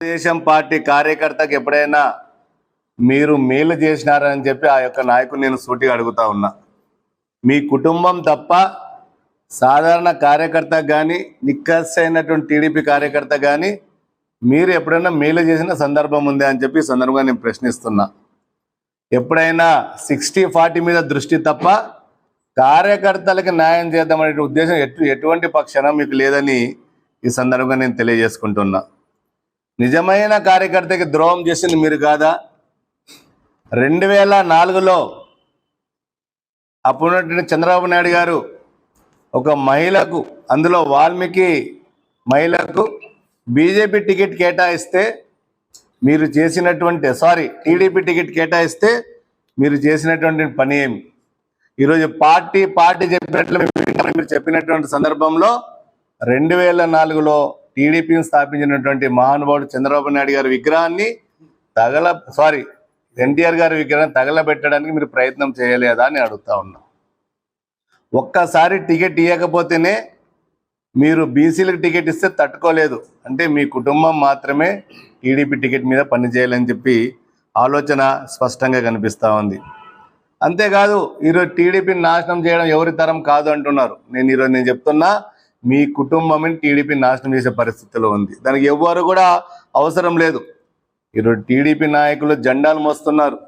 Telugu Desam party కార్యకర్తకు ఎప్పుడైనా మీరు మేలు చేసినారని చెప్పి ఆ యొక్క నాయకుని నేను సూటిగా అడుగుతా ఉన్నా. మీ కుటుంబం తప్ప సాధారణ కార్యకర్త కానీ నిక్కస్ అయినటువంటి టీడీపీ కార్యకర్త కానీ మీరు ఎప్పుడైనా మేలు చేసిన సందర్భం ఉంది అని చెప్పి సందర్భంగా నేను ప్రశ్నిస్తున్నా. ఎప్పుడైనా సిక్స్టీ ఫార్టీ మీద దృష్టి తప్ప కార్యకర్తలకు న్యాయం చేద్దామనే ఉద్దేశం ఎటు ఎటువంటి పక్షాన మీకు లేదని ఈ సందర్భంగా నేను తెలియజేసుకుంటున్నా. నిజమైన కార్యకర్తకి ద్రోహం చేసింది మీరు కాదా? రెండు వేల నాలుగులో అప్పుడున్నటువంటి చంద్రబాబు నాయుడు గారు ఒక మహిళకు అందులో వాల్మీకి మహిళకు బీజేపీ టికెట్ కేటాయిస్తే మీరు చేసినటువంటి సారీ టీడీపీ టికెట్ కేటాయిస్తే మీరు చేసినటువంటి పని ఏమి? ఈరోజు పార్టీ పార్టీ చెప్పినట్లు మీరు చెప్పినటువంటి సందర్భంలో రెండు వేల నాలుగులో టీడీపీని స్థాపించినటువంటి మహానుభావుడు చంద్రబాబు నాయుడు గారి విగ్రహాన్ని తగల సారీ ఎన్టీఆర్ గారి విగ్రహాన్ని తగలబెట్టడానికి మీరు ప్రయత్నం చేయలేదా అని అడుగుతా ఉన్నా. ఒక్కసారి టికెట్ ఇవ్వకపోతేనే మీరు బీసీలకు టికెట్ ఇస్తే తట్టుకోలేదు. అంటే మీ కుటుంబం మాత్రమే టీడీపీ టికెట్ మీద పనిచేయాలని చెప్పి ఆలోచన స్పష్టంగా కనిపిస్తూ ఉంది. అంతేకాదు ఈరోజు టీడీపీని నాశనం చేయడం ఎవరి తరం కాదు అంటున్నారు. నేను ఈరోజు నేను చెప్తున్నా మీ కుటుంబం టీడీపీ నాశనం చేసే పరిస్థితిలో ఉంది. దానికి ఎవ్వరు కూడా అవసరం లేదు. ఈరోజు టీడీపీ నాయకులు జెండాలు మోస్తున్నారు.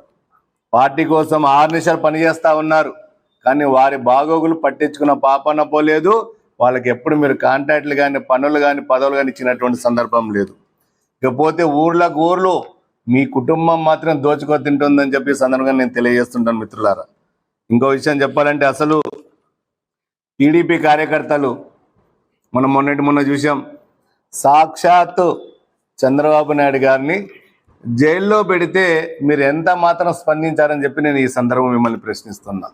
పార్టీ కోసం ఆర్నిషాలు పనిచేస్తూ ఉన్నారు. కానీ వారి బాగోగులు పట్టించుకున్న పాపన పోలేదు వాళ్ళకి ఎప్పుడు మీరు కాంట్రాక్ట్లు కానీ పనులు కానీ పదవులు కానీ ఇచ్చినటువంటి సందర్భం లేదు. ఇకపోతే ఊర్లకు ఊర్లు మీ కుటుంబం మాత్రం దోచుకో తింటుందని చెప్పి సందర్భంగా నేను తెలియజేస్తుంటాను మిత్రులారా. ఇంకో విషయం చెప్పాలంటే అసలు టీడీపీ కార్యకర్తలు మనం మొన్నటి మొన్న చూసాం సాక్షాత్తు చంద్రబాబు నాయుడు గారిని జైల్లో పెడితే మీరు ఎంత మాత్రం స్పందించారని చెప్పి నేను ఈ సందర్భం మిమ్మల్ని ప్రశ్నిస్తున్నా.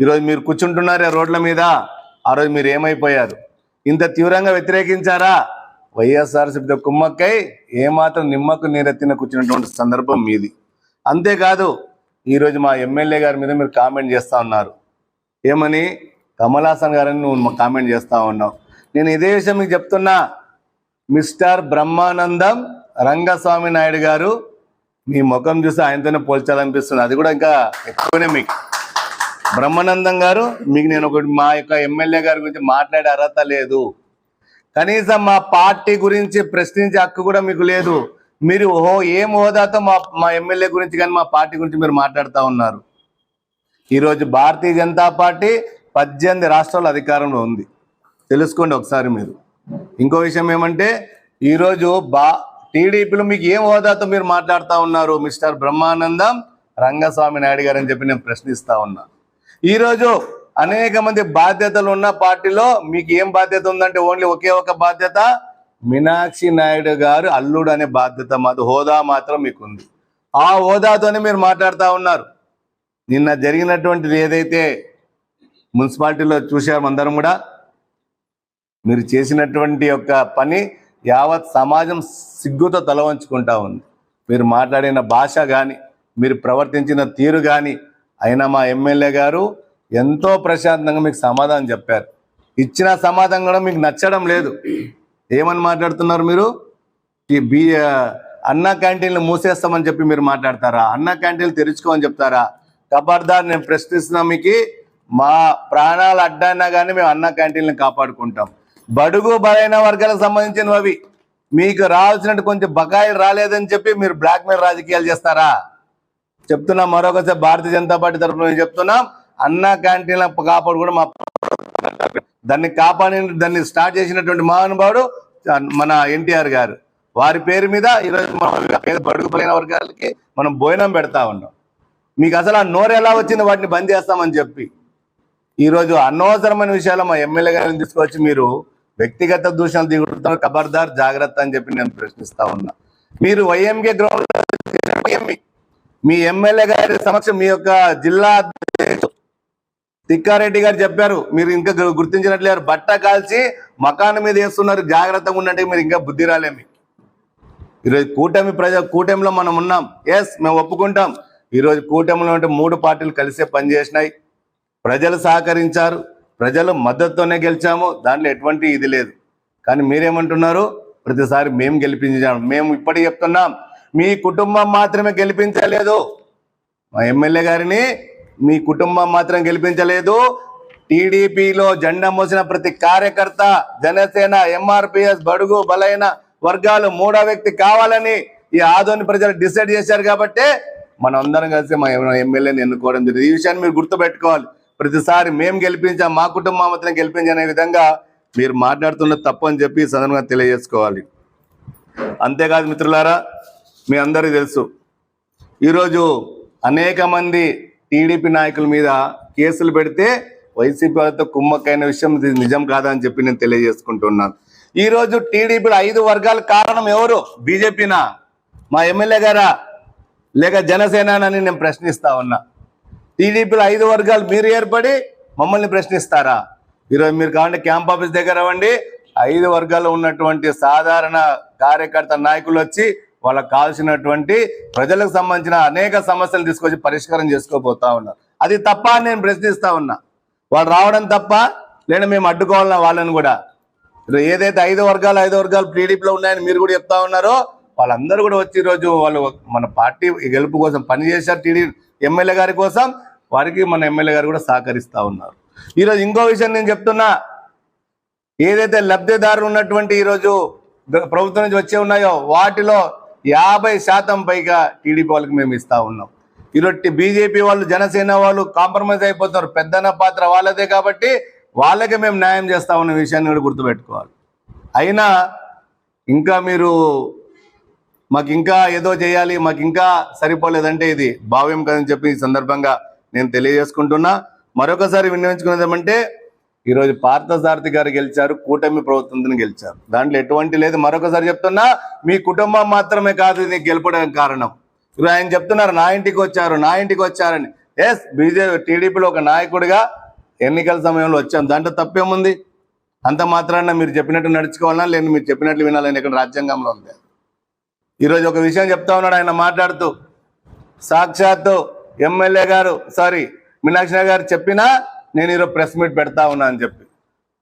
ఈరోజు మీరు కూర్చుంటున్నారే రోడ్ల మీద ఆ రోజు మీరు ఏమైపోయారు? ఇంత తీవ్రంగా వ్యతిరేకించారా? వైఎస్ఆర్సీపీతో కుమ్మక్కై ఏమాత్రం నిమ్మకు నీరెత్తిన కూర్చున్నటువంటి సందర్భం మీది. అంతేకాదు ఈరోజు మా ఎమ్మెల్యే గారి మీద మీరు కామెంట్ చేస్తూ ఉన్నారు. ఏమని? కమల్ హాసన్ గారని నువ్వు కామెంట్ చేస్తూ ఉన్నావు. నేను ఇదే విషయం మీకు చెప్తున్నా. మిస్టర్ బ్రహ్మానందం రంగస్వామి నాయుడు గారు మీ ముఖం చూసి ఆయనతోనే పోల్చాలనిపిస్తుంది. అది కూడా ఇంకా ఎక్కువనే మీకు. బ్రహ్మానందం గారు మీకు నేను ఒకటి మా యొక్క ఎమ్మెల్యే గారి గురించి మాట్లాడే అర్హత లేదు. కనీసం మా పార్టీ గురించి ప్రశ్నించే హక్కు కూడా మీకు లేదు. మీరు ఓహో ఏం హోదాతో మా మా ఎమ్మెల్యే గురించి కానీ మా పార్టీ గురించి మీరు మాట్లాడుతూ ఉన్నారు. ఈరోజు భారతీయ జనతా పార్టీ పద్దెనిమిది రాష్ట్రాల అధికారంలో ఉంది. తెలుసుకోండి ఒకసారి మీరు. ఇంకో విషయం ఏమంటే ఈరోజు బా టీడీపీలో మీకు ఏం హోదాతో మీరు మాట్లాడుతూ ఉన్నారు మిస్టర్ బ్రహ్మానందం? రంగస్వామి నాయుడు గారు అని చెప్పి నేను ప్రశ్నిస్తా ఉన్నా. ఈరోజు అనేక మంది బాధ్యతలు ఉన్న పార్టీలో మీకు ఏం బాధ్యత ఉందంటే ఓన్లీ ఒకే ఒక బాధ్యత? మీనాక్షి నాయుడు గారు అల్లుడు అనే బాధ్యత మాది హోదా మాత్రం మీకు ఉంది ఆ హోదాతోనే మీరు మాట్లాడుతూ ఉన్నారు. నిన్న జరిగినటువంటిది ఏదైతే మున్సిపాలిటీలో చూసాము అందరం కూడా మీరు చేసినటువంటి యొక్క పని యావత్ సమాజం సిగ్గుతో తలవంచుకుంటా ఉంది. మీరు మాట్లాడిన భాష కానీ మీరు ప్రవర్తించిన తీరు కానీ అయినా మా ఎమ్మెల్యే గారు ఎంతో ప్రశాంతంగా మీకు సమాధానం చెప్పారు. ఇచ్చిన సమాధానం కూడా మీకు నచ్చడం లేదు. ఏమని మాట్లాడుతున్నారు మీరు? ఈ బీ అన్న క్యాంటీన్లు మూసేస్తామని చెప్పి మీరు మాట్లాడతారా? అన్న క్యాంటీన్లు తెరుచుకోమని చెప్తారా? కబర్దార్ నేను ప్రశ్నిస్తున్నా మీకు మా ప్రాణాలు అడ్డైనా కానీ మేము అన్న క్యాంటీన్లు కాపాడుకుంటాం. బడుగు బలైన వర్గాలకు సంబంధించినవి అవి. మీకు రావాల్సినట్టు కొంచెం బకాయిలు రాలేదని చెప్పి మీరు బ్లాక్ మెయిల్ రాజకీయాలు చేస్తారా? చెప్తున్నా మరొకసారి భారతీయ జనతా పార్టీ తరఫున నేను చెప్తున్నాం అన్న క్యాంటీన్ల కాపాడు కూడా మా దాన్ని కాపాడి దాన్ని స్టార్ట్ చేసినటువంటి మహానుభావుడు మన ఎన్టీఆర్ గారు. వారి పేరు మీద ఈరోజు మన బడుగు పలైన వర్గాలకి మనం భోజనం పెడతా ఉన్నాం. మీకు అసలు ఆ నోరు ఎలా వచ్చింది వాటిని బంద్ చేస్తామని చెప్పి. ఈరోజు అనవసరమైన విషయాలు మా ఎమ్మెల్యే గారిని తీసుకొచ్చి మీరు వ్యక్తిగత దూషణలు దిగుతున్నారు ఖబర్దార్ జాగ్రత్త అని చెప్పి నేను ప్రశ్నిస్తా ఉన్నా. మీరు వైఎంకే గ్రౌండ్ మీ ఎమ్మెల్యే గారి సమక్షం మీ యొక్క జిల్లా తిక్కారెడ్డి గారు చెప్పారు. మీరు ఇంకా గుర్తించినట్లేరు. బట్ట కాల్చి మకాన్ మీద వేస్తున్నారు. జాగ్రత్తగా ఉన్నట్టు మీరు ఇంకా బుద్ధి రాలేమి. ఈరోజు కూటమి ప్రజా కూటమిలో మనం ఉన్నాం. ఎస్ మేము ఒప్పుకుంటాం. ఈరోజు కూటమిలో ఉంటే మూడు పార్టీలు కలిసే పనిచేసినాయి ప్రజలు సహకరించారు. ప్రజలు మద్దతుతోనే గెలిచాము దాంట్లో ఎటువంటి ఇది లేదు. కానీ మీరేమంటున్నారు? ప్రతిసారి మేము గెలిపించాం. మేము ఇప్పటికి చెప్తున్నాం మీ కుటుంబం మాత్రమే గెలిపించలేదు. మా ఎమ్మెల్యే గారిని మీ కుటుంబం మాత్రం గెలిపించలేదు. టీడీపీలో జెండా మోసిన ప్రతి కార్యకర్త జనసేన ఎంఆర్పిఎస్ బడుగు బలైన వర్గాలు మూడో వ్యక్తి కావాలని ఈ ఆదోని ప్రజలు డిసైడ్ చేశారు కాబట్టి మనం అందరం కలిసి మా ఎమ్మెల్యేని ఎన్నుకోవడం జరిగింది. ఈ విషయాన్ని మీరు గుర్తుపెట్టుకోవాలి. ప్రతిసారి మేము గెలిపించాం మా కుటుంబం మాత్రం గెలిపించనే విధంగా మీరు మాట్లాడుతున్న తప్పు అని చెప్పి సదనంగా సందర్భంగా తెలియజేసుకోవాలి. అంతేకాదు మిత్రులారా మీ అందరికీ తెలుసు ఈరోజు అనేక మంది టీడీపీ నాయకుల మీద కేసులు పెడితే వైసీపీ వాళ్ళతో కుమ్మక్కైన విషయం ఇది నిజం కాదని చెప్పి నేను తెలియజేసుకుంటున్నాను. ఈరోజు టీడీపీలో ఐదు వర్గాల కారణం ఎవరు? బీజేపీనా? మా ఎమ్మెల్యే గారా? లేక జనసేనని నేను ప్రశ్నిస్తా ఉన్నా. టీడీపీలో ఐదు వర్గాలు మీరు ఏర్పడి మమ్మల్ని ప్రశ్నిస్తారా? ఈరోజు మీరు కావాలంటే క్యాంప్ ఆఫీస్ దగ్గర అవ్వండి. ఐదు వర్గాలు ఉన్నటువంటి సాధారణ కార్యకర్త నాయకులు వచ్చి వాళ్ళకి కావాల్సినటువంటి ప్రజలకు సంబంధించిన అనేక సమస్యలు తీసుకొచ్చి పరిష్కారం చేసుకోబోతా ఉన్నారు. అది తప్ప నేను ప్రశ్నిస్తా ఉన్నా. వాళ్ళు రావడం తప్ప లేదా మేము అడ్డుకోవాలన్నా వాళ్ళని కూడా. ఏదైతే ఐదు వర్గాలు ఐదు వర్గాలు టీడీపీలో ఉన్నాయని మీరు కూడా చెప్తా ఉన్నారో వాళ్ళందరూ కూడా వచ్చి ఈరోజు వాళ్ళు మన పార్టీ గెలుపు కోసం పనిచేశారు టీడీ ఎమ్మెల్యే గారి కోసం వారికి మన ఎమ్మెల్యే గారు కూడా సహకరిస్తూ ఉన్నారు. ఈరోజు ఇంకో విషయం నేను చెప్తున్నా. ఏదైతే లబ్ధిదారులు ఉన్నటువంటి ఈరోజు ప్రభుత్వం నుంచి వచ్చే ఉన్నాయో వాటిలో యాభై శాతం పైగా టీడీపీ వాళ్ళకి మేము ఇస్తా ఉన్నాం. ఈరోజు బీజేపీ వాళ్ళు జనసేన వాళ్ళు కాంప్రమైజ్ అయిపోతున్నారు. పెద్దన్న పాత్ర వాళ్ళదే కాబట్టి వాళ్ళకే మేము న్యాయం చేస్తా ఉన్న విషయాన్ని కూడా గుర్తుపెట్టుకోవాలి. అయినా ఇంకా మీరు మాకు ఇంకా ఏదో చేయాలి మాకు ఇంకా సరిపోలేదంటే ఇది భావ్యం కదని చెప్పి ఈ సందర్భంగా నేను తెలియజేసుకుంటున్నా. మరొకసారి వినియోగించుకునేదేమంటే ఈరోజు పార్థసారథి గారు గెలిచారు కూటమి ప్రభుత్వం గెలిచారు. దాంట్లో ఎటువంటి లేదు. మరొకసారి చెప్తున్నా మీ కుటుంబం మాత్రమే కాదు నీకు గెలపడానికి కారణం. ఇప్పుడు ఆయన చెప్తున్నారు నా ఇంటికి వచ్చారు నా ఇంటికి వచ్చారని. ఎస్ బీజేపీ టీడీపీలో ఒక నాయకుడిగా ఎన్నికల సమయంలో వచ్చాం. దాంట్లో తప్పేముంది? అంత మాత్రాన మీరు చెప్పినట్టు నడుచుకోవాలన్నా లేదు మీరు చెప్పినట్లు వినాలని ఇక్కడ రాజ్యాంగంలో ఉంది. ఈరోజు ఒక విషయం చెప్తా ఉన్నాడు ఆయన మాట్లాడుతూ. సాక్షాత్తు ఎమ్మెల్యే గారు సారీ మీనాక్షి గారు చెప్పినా నేను ఈరోజు ప్రెస్ మీట్ పెడతా ఉన్నా అని చెప్పి.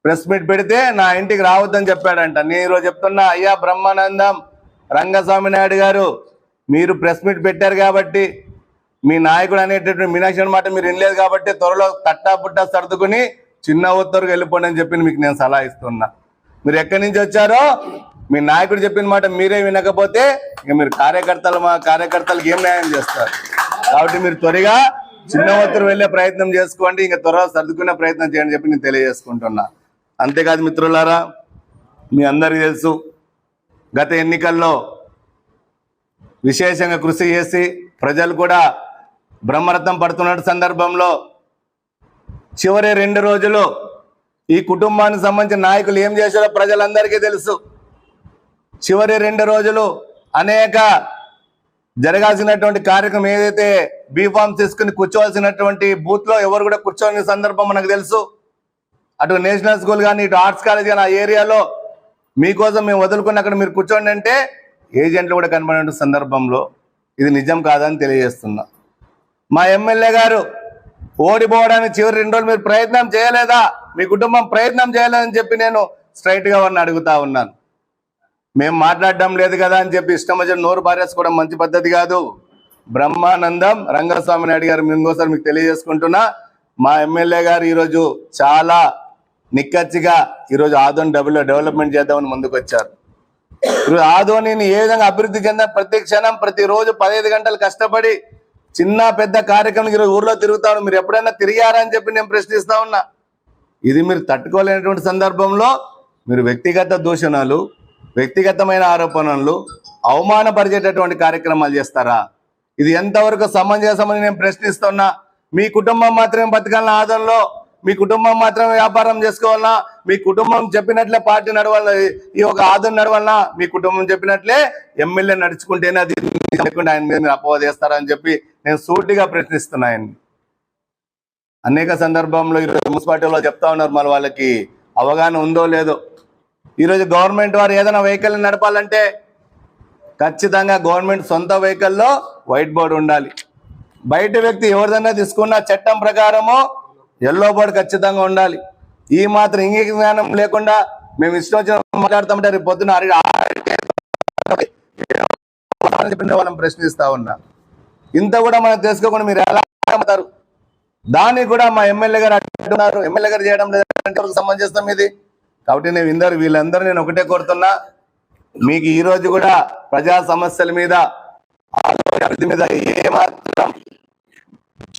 ప్రెస్ మీట్ పెడితే నా ఇంటికి రావద్దని చెప్పాడంట. నేను ఈరోజు చెప్తున్నా అయ్యా బ్రహ్మానందం రంగస్వామి నాయుడు గారు మీరు ప్రెస్ మీట్ పెట్టారు కాబట్టి మీ నాయకుడు అనేటటువంటి మీనాక్షి మాట మీరు వినలేదు కాబట్టి త్వరలో తట్టా పుట్టా సర్దుకుని చిన్న ఉత్తరుకు వెళ్ళిపోండి అని చెప్పి మీకు నేను సలహా ఇస్తున్నా. మీరు ఎక్కడి నుంచి వచ్చారో మీ నాయకుడు చెప్పిన మాట మీరే వినకపోతే ఇక మీరు కార్యకర్తలు మా కార్యకర్తలకు ఏం న్యాయం చేస్తారు? కాబట్టి మీరు త్వరగా చిన్న ఒత్తురు వెళ్ళే ప్రయత్నం చేసుకోండి ఇంకా త్వరగా సర్దుకునే ప్రయత్నం చేయండి చెప్పి నేను తెలియజేసుకుంటున్నా. అంతేకాదు మిత్రులారా మీ అందరికీ తెలుసు గత ఎన్నికల్లో విశేషంగా కృషి చేసి ప్రజలు కూడా బ్రహ్మరథం పడుతున్న సందర్భంలో చివరి రెండు రోజులు ఈ కుటుంబానికి సంబంధించిన నాయకులు ఏం చేశారో ప్రజలందరికీ తెలుసు. చివరి రెండు రోజులు అనేక జరగాల్సినటువంటి కార్యక్రమం ఏదైతే బీఫామ్ తీసుకుని కూర్చోవలసినటువంటి బూత్లో ఎవరు కూడా కూర్చోని సందర్భం మనకు తెలుసు. అటు నేషనల్ స్కూల్ కానీ ఇటు ఆర్ట్స్ కాలేజ్ కానీ ఆ ఏరియాలో మీకోసం మేము వదులుకుని అక్కడ మీరు కూర్చోండి అంటే ఏజెంట్లు కూడా కనబడిన సందర్భంలో ఇది నిజం కాదని తెలియజేస్తున్నా. మా ఎమ్మెల్యే గారు ఓడిపోవడానికి చివరి రెండు రోజులు మీరు ప్రయత్నం చేయలేదా? మీ కుటుంబం ప్రయత్నం చేయలేదని చెప్పి నేను స్ట్రైట్గా వారిని అడుగుతా ఉన్నాను. మేము మాట్లాడడం లేదు కదా అని చెప్పి ఇష్టం వచ్చిన నోరు పారేసుకోవడం మంచి పద్ధతి కాదు. బ్రహ్మానందం రంగస్వామి నాయుడు గారు ఇంకోసారి మీకు తెలియజేసుకుంటున్నా మా ఎమ్మెల్యే గారు ఈరోజు చాలా నిక్కచ్చిగా ఈరోజు ఆదోని డబ్బులో డెవలప్మెంట్ చేద్దామని ముందుకు వచ్చారు. ఈరోజు ఆదోనిని ఏ విధంగా అభివృద్ధి చెందిన ప్రతి క్షణం ప్రతిరోజు పదహైదు గంటలు కష్టపడి చిన్న పెద్ద కార్యక్రమం ఈరోజు ఊర్లో తిరుగుతాను. మీరు ఎప్పుడైనా తిరిగారా అని చెప్పి నేను ప్రశ్నిస్తా ఉన్నా. ఇది మీరు తట్టుకోలేనటువంటి సందర్భంలో మీరు వ్యక్తిగత దూషణలు వ్యక్తిగతమైన ఆరోపణలు అవమానపరిచేటటువంటి కార్యక్రమాలు చేస్తారా? ఇది ఎంతవరకు సమంజసమని నేను ప్రశ్నిస్తున్నా. మీ కుటుంబం మాత్రమే బతకాలన్న ఆదంలో మీ కుటుంబం మాత్రమే వ్యాపారం చేసుకోవాలన్నా మీ కుటుంబం చెప్పినట్లే పార్టీ నడవాల ఈ ఒక ఆదరణ నడవాలన్నా మీ కుటుంబం చెప్పినట్లే ఎమ్మెల్యే నడుచుకుంటేనే అది లేకుండా ఆయన మీద మీరు అపవాదు చెప్పి నేను సూటిగా ప్రశ్నిస్తున్నా ఆయన్ని. అనేక సందర్భంలో ఈరోజు మున్సిపాలిటీలో చెప్తా ఉన్నారు మరి వాళ్ళకి అవగాహన ఉందో లేదో. ఈరోజు గవర్నమెంట్ వారు ఏదైనా వెహికల్ నడపాలంటే ఖచ్చితంగా గవర్నమెంట్ సొంత వెహికల్లో వైట్ బోర్డు ఉండాలి. బయట వ్యక్తి ఎవరిదైనా తీసుకున్న చట్టం ప్రకారము ఎల్లో బోర్డు ఖచ్చితంగా ఉండాలి. ఈ మాత్రం ఇంగిక జ్ఞానం లేకుండా మేము ఇష్టం వచ్చిన మాట్లాడుతామంటే రేపు పొద్దున చెప్పిన వాళ్ళని ప్రశ్నిస్తా ఉన్నా. ఇంత కూడా మనం తెలుసుకోకుండా మీరు ఎలా దాన్ని కూడా మా ఎమ్మెల్యే గారు అంటున్నారు ఎమ్మెల్యే గారు చేయడం లేదంటే సంబంధిస్తాం ఇది? కాబట్టి నేను ఇందరు వీళ్ళందరూ నేను ఒకటే కోరుతున్నా మీకు ఈ రోజు కూడా ప్రజా సమస్యల మీద అభివృద్ధి మీద ఏమాత్రం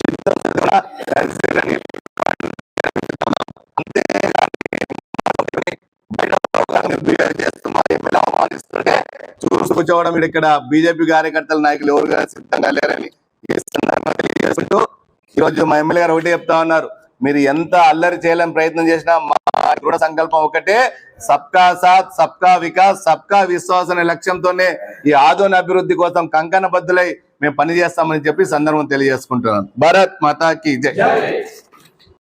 చూసుకోవడం చిత్తశుద్ధి కూర్చోవడం ఇక్కడ బీజేపీ కార్యకర్తల నాయకులు ఎవరు సిద్ధంగా లేరని ఈ సందర్భంగా తెలియజేసుకుంటూ ఈ రోజు మా ఎమ్మెల్యే గారు ఒకటే చెప్తా ఉన్నారు మీరు ఎంత అల్లరి చేయాలని ప్రయత్నం చేసినా దృఢ సంకల్పం ఒకటే. సబ్కా సాత్ సబ్కా వికాస్ సబ్కా విశ్వాస్ అనే లక్ష్యంతోనే ఈ ఆదోని అభివృద్ధి కోసం కంకణ బద్దులై మేము పనిచేస్తామని చెప్పి సందర్భం తెలియజేసుకుంటున్నాను. భారత్ మాతాకి జై.